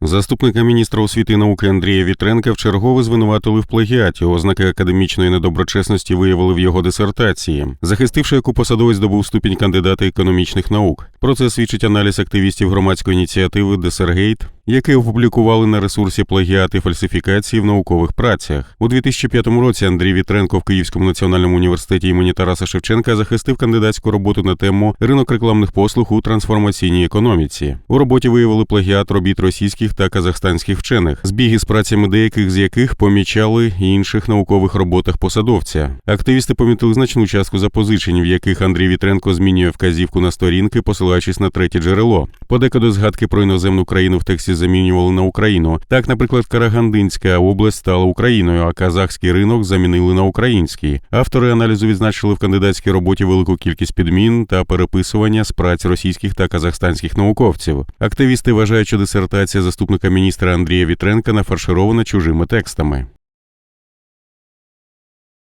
Заступника міністра освіти і науки Андрія Вітренка вчергове звинуватили в плагіаті. Ознаки академічної недоброчесності виявили в його дисертації, захистивши, яку посадовець здобув ступінь кандидата економічних наук. Про це свідчить аналіз активістів громадської ініціативи Десергейт, який опублікували на ресурсі плагіати фальсифікації в наукових працях. У 2005 році Андрій Вітренко в Київському національному університеті імені Тараса Шевченка захистив кандидатську роботу на тему ринок рекламних послуг у трансформаційній економіці. У роботі виявили плагіат робіт російських та казахстанських вчених, збіги з працями деяких з яких помічали інших наукових роботах посадовця. Активісти помітили значну частку запозичень, в яких Андрій Вітренко змінює вказівку на сторінки, посилаючись на третє джерело. Подекуди згадки про іноземну країну в тексті замінювали на Україну. Так, наприклад, Карагандинська область стала Україною, а казахський ринок замінили на український. Автори аналізу відзначили в кандидатській роботі велику кількість підмін та переписування з праць російських та казахстанських науковців. Активісти вважають, що дисертація заступника міністра Андрія Вітренка нафарширована чужими текстами.